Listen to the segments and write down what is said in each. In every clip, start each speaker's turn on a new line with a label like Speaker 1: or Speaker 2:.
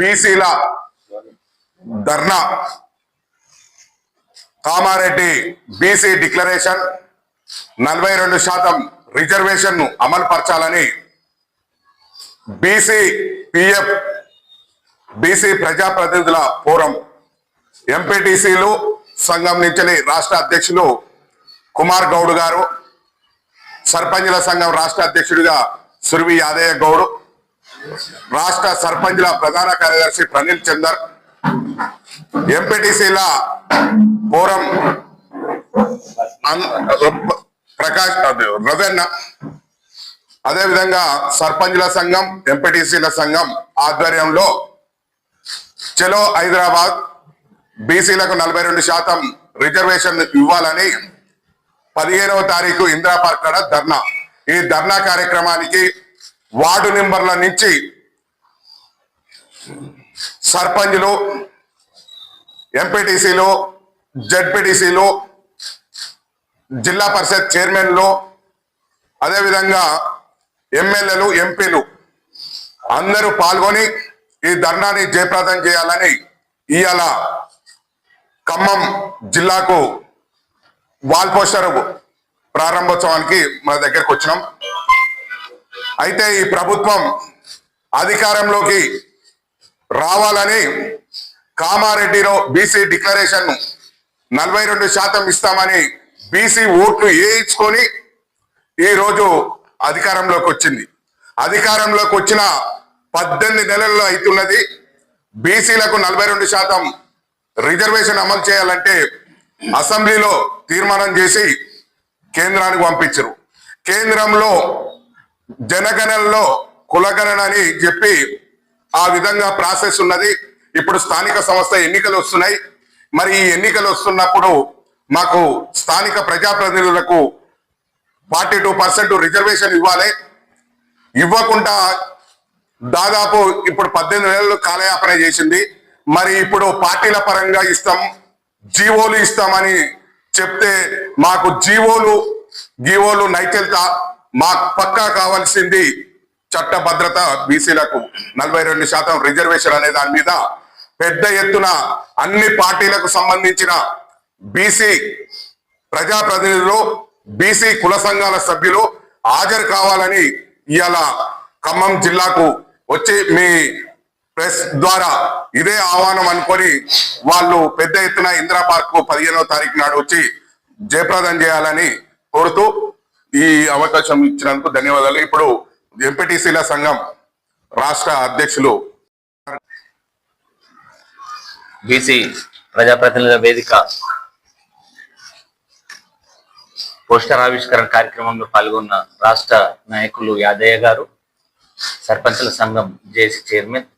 Speaker 1: బీసీల ధర్నా. Kamareddy BC declaration నలభై రెండు శాతం రిజర్వేషన్ను అమలు పరచాలని బీసీ పిఎఫ్ బీసీ ప్రజాప్రతినిధుల ఫోరం. ఎంపీటీసీలు సంఘం నుంచి రాష్ట్ర అధ్యక్షులు కుమార్ గౌడ్ గారు సర్పంచుల సంఘం రాష్ట్ర అధ్యక్షుడిగా సురవి యాదయ్య గౌడ్ రాష్ట్ర సర్పంచ్ల ప్రధాన కార్యదర్శి ప్రణీల్ చందర్ ఎంపీటీసీల పోరం ప్రకాష్ రవెన్న. అదేవిధంగా సర్పంచ్ల సంఘం ఎంపీటీసీల సంఘం ఆధ్వర్యంలో చలో హైదరాబాద్ బీసీలకు నలభై రెండు శాతం రిజర్వేషన్ ఇవ్వాలని పదిహేనవ తారీఖు ఇందిరా పార్క్ ధర్నా. ఈ ధర్నా కార్యక్రమానికి వార్డు నెంబర్ల నుంచి సర్పంచ్లు ఎంపీటీసీలు జడ్పీటీసీలు జిల్లా పరిషత్ చైర్మన్లు అదేవిధంగా ఎమ్మెల్యేలు ఎంపీలు అందరూ పాల్గొని ఈ ధర్నాని జయప్రదం చేయాలని ఇవాళ ఖమ్మం జిల్లాకు వాల్ పోస్టర్ ప్రారంభోత్సవానికి మన దగ్గరకు వచ్చినాం. అయితే ఈ ప్రభుత్వం అధికారంలోకి రావాలని కామారెడ్డిలో బీసీ డిక్లరేషన్ నలభై రెండు శాతం ఇస్తామని బీసీ ఓట్లు వేయించుకొని ఈ రోజు అధికారంలోకి వచ్చింది. అధికారంలోకి వచ్చిన పద్దెనిమిది నెలల్లో అవుతున్నది. బీసీలకు నలభై రెండు శాతం రిజర్వేషన్ అమలు చేయాలంటే అసెంబ్లీలో తీర్మానం చేసి కేంద్రానికి పంపించరు. కేంద్రంలో జనగణనలో కులగణన అని చెప్పి ఆ విధంగా ప్రాసెస్ ఉన్నది. ఇప్పుడు స్థానిక సంస్థ ఎన్నికలు వస్తున్నాయి. మరి ఈ ఎన్నికలు వస్తున్నప్పుడు మాకు స్థానిక ప్రజాప్రతినిధులకు ఫార్టీ టూ పర్సెంట్ రిజర్వేషన్ ఇవ్వాలి. ఇవ్వకుండా దాదాపు ఇప్పుడు పద్దెనిమిది నెలలు కాలయాపన చేసింది. మరి ఇప్పుడు పార్టీల పరంగా ఇస్తాం జీవోలు ఇస్తామని చెప్తే మాకు జీవోలు గీవోలు నైకెళ్తా మాకు పక్కా కావాల్సింది చట్ట భద్రత బీసీలకు నలభై రెండు శాతం రిజర్వేషన్ అనే దాని మీద పెద్ద ఎత్తున అన్ని పార్టీలకు సంబంధించిన బీసీ ప్రజాప్రతినిధులు బీసీ కుల సంఘాల సభ్యులు హాజరు కావాలని ఇవాళ ఖమ్మం జిల్లాకు వచ్చి మీ ప్రెస్ ద్వారా ఇదే ఆహ్వానం అనుకొని వాళ్ళు పెద్ద ఎత్తున ఇందిరా పార్క్ పదిహేనవ తారీఖు నాడు వచ్చి జయప్రదం చేయాలని కోరుతూ ఈ అవకాశం ఇచ్చినందుకు ధన్యవాదాలు. ఇప్పుడు ఎంపీటీసీల సంఘం రాష్ట్ర అధ్యక్షులు
Speaker 2: బీసీ ప్రజాప్రతినిధుల వేదిక పోస్టర్ ఆవిష్కరణ కార్యక్రమంలో పాల్గొన్న రాష్ట్ర నాయకులు యాదయ్య గారు సర్పంచుల సంఘం జేసీ చైర్మన్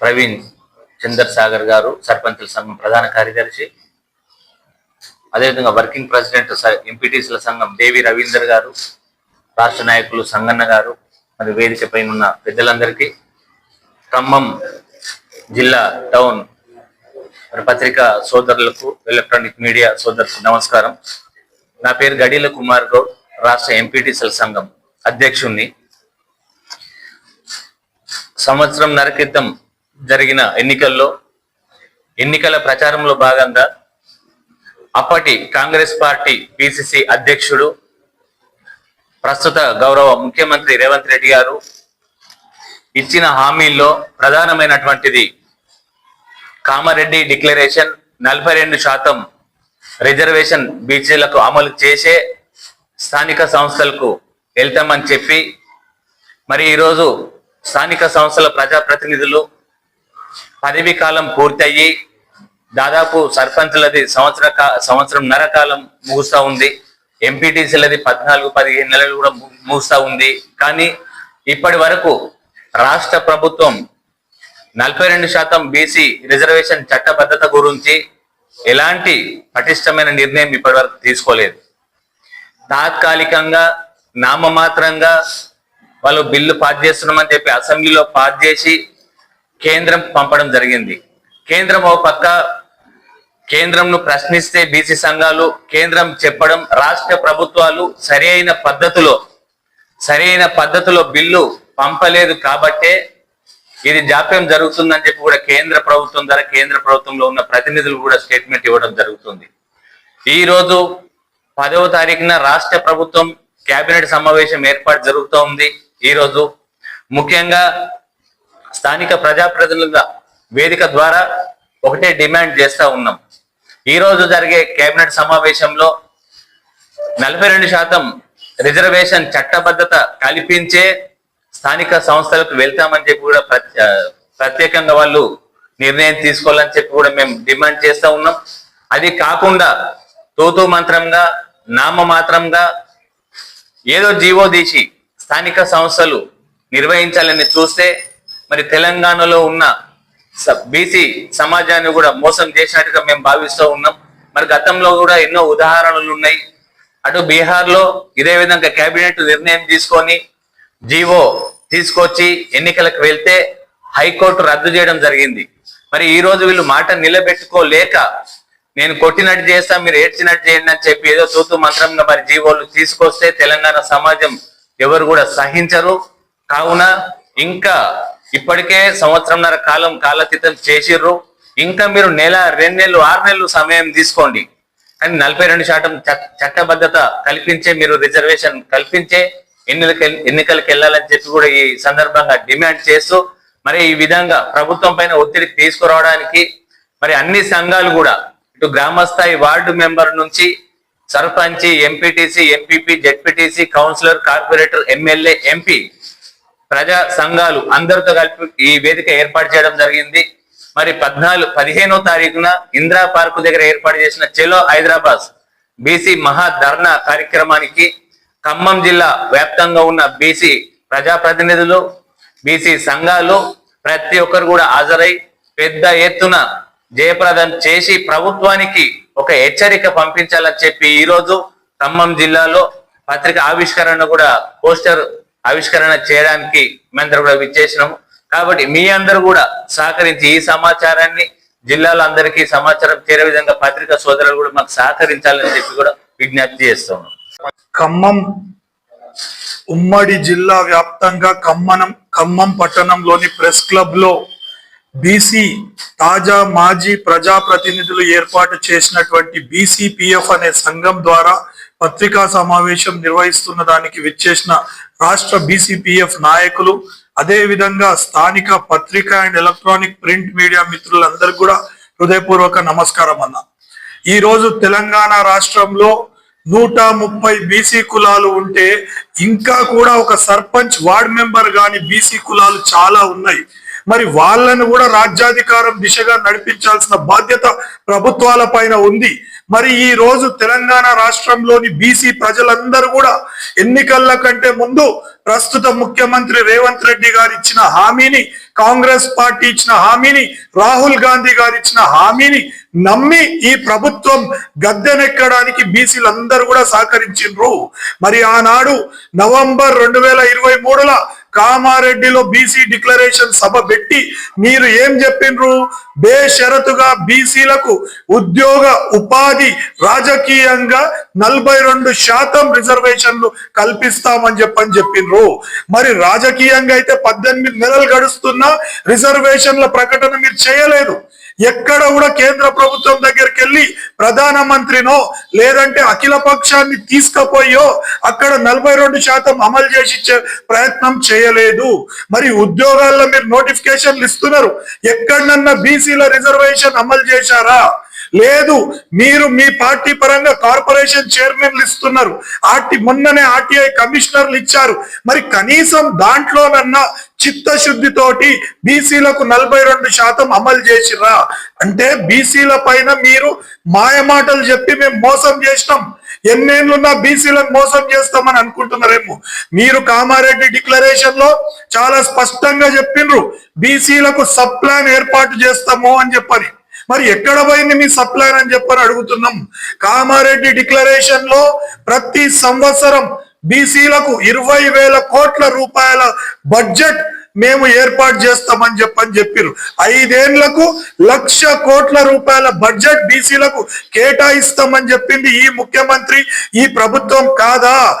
Speaker 2: ప్రవీణ్ చందర్ సాగర్ గారు సర్పంచుల సంఘం ప్రధాన కార్యదర్శి అదేవిధంగా వర్కింగ్ ప్రెసిడెంట్ ఎంపీటీసీల సంఘం దేవి రవీందర్ గారు రాష్ట్ర నాయకులు సంగన్న గారు మరి వేదిక పైన ఉన్న పెద్దలందరికీ ఖమ్మం జిల్లా టౌన్ మరి పత్రికా సోదరులకు ఎలక్ట్రానిక్ మీడియా సోదరులకు నమస్కారం. నా పేరు గడిల కుమార్ గౌడ్ రాష్ట్ర ఎంపీటీసీల సంఘం అధ్యక్షుణ్ణి. సంవత్సరం నర క్రితం జరిగిన ఎన్నికల్లో ఎన్నికల ప్రచారంలో భాగంగా అప్పటి కాంగ్రెస్ పార్టీ పిసిసి అధ్యక్షుడు ప్రస్తుత గౌరవ ముఖ్యమంత్రి రేవంత్ రెడ్డి గారు ఇచ్చిన హామీల్లో ప్రధానమైనటువంటిది కామారెడ్డి డిక్లరేషన్. నలభై రెండు శాతం రిజర్వేషన్ బీసీలకు అమలు చేసే స్థానిక సంస్థలకు వెళ్తామని చెప్పి మరి ఈరోజు స్థానిక సంస్థల ప్రజాప్రతినిధులు పదవీ కాలం పూర్తయ్యి దాదాపు సర్పంచ్లది సంవత్సర సంవత్సరం నరకాలం ముగుస్తా ఉంది. ఎంపీటీసీలది పద్నాలుగు పదిహేను నెలలు కూడా ముగుస్తా ఉంది. కానీ ఇప్పటి వరకు రాష్ట్ర ప్రభుత్వం నలభై రెండు శాతం బీసీ రిజర్వేషన్ చట్టబద్ధత గురించి ఎలాంటి పటిష్టమైన నిర్ణయం ఇప్పటి వరకు తీసుకోలేదు. తాత్కాలికంగా నామమాత్రంగా వాళ్ళు బిల్లు పాస్ చేస్తున్నామని చెప్పి అసెంబ్లీలో పాస్ చేసి కేంద్రం పంపడం జరిగింది. కేంద్రం ఒక పక్క కేంద్రంను ప్రశ్నిస్తే బీసీ సంఘాలు కేంద్రం చెప్పడం రాష్ట్ర ప్రభుత్వాలు సరి అయిన పద్ధతిలో సరైన పద్ధతిలో బిల్లు పంపలేదు కాబట్టే ఇది జాప్యం జరుగుతుందని చెప్పి కూడా కేంద్ర ప్రభుత్వం ద్వారా కేంద్ర ప్రభుత్వంలో ఉన్న ప్రతినిధులు కూడా స్టేట్మెంట్ ఇవ్వడం జరుగుతుంది. ఈ రోజు పదవ తారీఖున రాష్ట్ర ప్రభుత్వం కేబినెట్ సమావేశం ఏర్పాటు జరుగుతూ ఉంది. ఈ రోజు ముఖ్యంగా స్థానిక ప్రజాప్రతినిధుల వేదిక ద్వారా ఒకటే డిమాండ్ చేస్తూ ఉన్నాం. ఈరోజు జరిగే కేబినెట్ సమావేశంలో నలభై రెండు శాతం రిజర్వేషన్ చట్టబద్ధత కల్పించే స్థానిక సంస్థలకు వెళ్తామని చెప్పి కూడా ప్రత్యేకంగా వాళ్ళు నిర్ణయం తీసుకోవాలని చెప్పి కూడా మేము డిమాండ్ చేస్తూ ఉన్నాం. అది కాకుండా తూతూ మంత్రంగా నామమాత్రంగా ఏదో జీవో తీసి స్థానిక సంస్థలు నిర్వహించాలని చూస్తే మరి తెలంగాణలో ఉన్న బీసీ సమాజాన్ని కూడా మోసం చేసినట్టుగా మేము భావిస్తూ ఉన్నాం. మరి గతంలో కూడా ఎన్నో ఉదాహరణలు ఉన్నాయి. అటు బీహార్లో ఇదే విధంగా కేబినెట్ నిర్ణయం తీసుకొని జీవో తీసుకొచ్చి ఎన్నికలకు వెళ్తే హైకోర్టు రద్దు చేయడం జరిగింది. మరి ఈ రోజు వీళ్ళు మాట నిలబెట్టుకోలేక నేను కొట్టినట్టు చేస్తా మీరు ఏడ్చినట్టు చేయండి అని చెప్పి ఏదో తూతు మంత్రంగా మరి జీవోలు తీసుకొస్తే తెలంగాణ సమాజం ఎవరు కూడా సహించరు. కావున ఇంకా ఇప్పటికే సంవత్సరంన్నర కాలం కాలతీతం చేసిర్రు. ఇంకా మీరు నెల రెండు నెలలు ఆరు నెలలు సమయం తీసుకోండి. కానీ నలభై రెండు శాతం చట్టబద్ధత కల్పించే మీరు రిజర్వేషన్ కల్పించే ఎన్నికల ఎన్నికలకు వెళ్ళాలని చెప్పి కూడా ఈ సందర్భంగా డిమాండ్ చేస్తూ మరి ఈ విధంగా ప్రభుత్వం పైన ఒత్తిడి తీసుకురావడానికి మరి అన్ని సంఘాలు కూడా ఇటు గ్రామస్థాయి వార్డు మెంబర్ నుంచి సర్పంచి MPTC MPP ZPTC councillor corporator MLA MP ప్రజా సంఘాలు అందరితో కలిపి ఈ వేదిక ఏర్పాటు చేయడం జరిగింది. మరి పద్నాలుగు పదిహేనో తారీఖున ఇందిరా పార్కు దగ్గర ఏర్పాటు చేసిన చెలో హైదరాబాద్ బీసీ మహా ధర్నా కార్యక్రమానికి ఖమ్మం జిల్లా వ్యాప్తంగా ఉన్న బీసీ ప్రజాప్రతినిధులు బీసీ సంఘాలు ప్రతి ఒక్కరు కూడా హాజరై పెద్ద ఎత్తున జయప్రదం చేసి ప్రభుత్వానికి ఒక హెచ్చరిక పంపించాలని చెప్పి ఈ రోజు ఖమ్మం జిల్లాలో పత్రిక ఆవిష్కరణ కూడా పోస్టర్ ఆవిష్కరణ చేయడానికి మేమందరూ కూడా విచ్చేసినాము కాబట్టి మీ అందరూ కూడా సహకరించి ఈ సమాచారాన్ని జిల్లాలో అందరికీ సమాచారం చేరే విధంగా పత్రికా సోదరులు కూడా మాకు సహకరించాలని చెప్పి కూడా విజ్ఞప్తి చేస్తున్నాం
Speaker 3: ఖమ్మం ఉమ్మడి జిల్లా వ్యాప్తంగా ఖమ్మనం ఖమ్మం పట్టణంలోని ప్రెస్ క్లబ్లో బీసీ తాజా మాజీ ప్రజాప్రతినిధులు ఏర్పాటు చేసినటువంటి బీసీపీఎఫ్ అనే సంఘం ద్వారా పత్రికా సమావేశం నిర్వహిస్తున్న దానికి విచ్చేసిన రాష్ట్ర బీసీపీఎఫ్ నాయకులు అదేవిధంగా స్థానిక పత్రికా అండ్ ఎలక్ట్రానిక్ ప్రింట్ మీడియా మిత్రులందరికీ కూడా హృదయపూర్వక నమస్కారం అన్న. ఈ రోజు తెలంగాణ రాష్ట్రంలో నూట ముప్పై బీసీ కులాలు ఉంటే ఇంకా కూడా ఒక సర్పంచ్ వార్డ్ మెంబర్ గాని బీసీ కులాలు చాలా ఉన్నాయి. మరి వాళ్ళను కూడా రాజ్యాధికారం దిశగా నడిపించాల్సిన బాధ్యత ప్రభుత్వాల పైన ఉంది. మరి ఈ రోజు తెలంగాణ రాష్ట్రంలోని బీసీ ప్రజలందరూ కూడా ఎన్నికల కంటే ముందు ప్రస్తుత ముఖ్యమంత్రి రేవంత్ రెడ్డి గారు ఇచ్చిన హామీని కాంగ్రెస్ పార్టీ ఇచ్చిన హామీని రాహుల్ గాంధీ గారు ఇచ్చిన హామీని నమ్మి ఈ ప్రభుత్వం గద్దెనెక్కడానికి బీసీలందరూ కూడా సహకరించిండ్రు. మరి ఆనాడు నవంబర్ రెండు వేల ఇరవై మూడుల కామారెడ్డిలో బీసీ డిక్లరేషన్ సభ పెట్టి మీరు ఏం చెప్పిండ్రు? బేషరతుగా బీసీలకు ఉద్యోగ ఉపాధి రాజకీయంగా నలభై రెండు శాతం రిజర్వేషన్లు కల్పిస్తామని చెప్పని చెప్పిండ్రు. మరి రాజకీయంగా అయితే పద్దెనిమిది నెలలు గడుస్తున్నా రిజర్వేషన్ల ప్రకటన మీరు చేయలేదు. ఎక్కడ కూడా కేంద్ర ప్రభుత్వం దగ్గరికి వెళ్ళి ప్రధానమంత్రినో లేదంటే అఖిల పక్షాన్ని తీసుకపోయో అక్కడ నలభై రెండు శాతం అమలు చేసి ఇచ్చే ప్రయత్నం చేయలేదు. మరి ఉద్యోగాల్లో మీరు నోటిఫికేషన్లు ఇస్తున్నారు. ఎక్కడన్నా బీసీల రిజర్వేషన్ అమలు చేశారా? లేదు మీరు మీ పార్టీ పరంగా కార్పొరేషన్ చైర్మన్లు ఇస్తున్నారు. ఆర్టీ మొన్ననే ఆర్టీఐ కమిషనర్లు ఇచ్చారు. మరి కనీసం దాంట్లోనన్నా చిత్తశుద్ధితోటి బీసీలకు నలభై రెండు శాతం అమలు చేసిర్రా? అంటే బీసీల పైన మీరు మాయమాటలు చెప్పి మేము మోసం చేసినాం. ఎన్నేళ్ళున్నా బీసీలను మోసం చేస్తామని అనుకుంటున్నారేమో. మీరు కామారెడ్డి డిక్లరేషన్లో చాలా స్పష్టంగా చెప్పిండ్రు బీసీలకు సప్లాన్ ఏర్పాటు చేస్తాము అని చెప్పని. మరి ఎక్కడ పోయింది మీ సప్లైన్ అని చెప్పని అడుగుతున్నాం. కామారెడ్డి డిక్లరేషన్లో ప్రతి సంవత్సరం బీసీలకు ఇరవై వేల కోట్ల రూపాయల బడ్జెట్ మేము ఏర్పాటు చేస్తామని చెప్పని చెప్పారు ఐదేళ్ళకు లక్ష కోట్ల రూపాయల బడ్జెట్ బీసీలకు కేటాయిస్తామని చెప్పింది ఈ ముఖ్యమంత్రి. ఈ ప్రభుత్వం కాదా?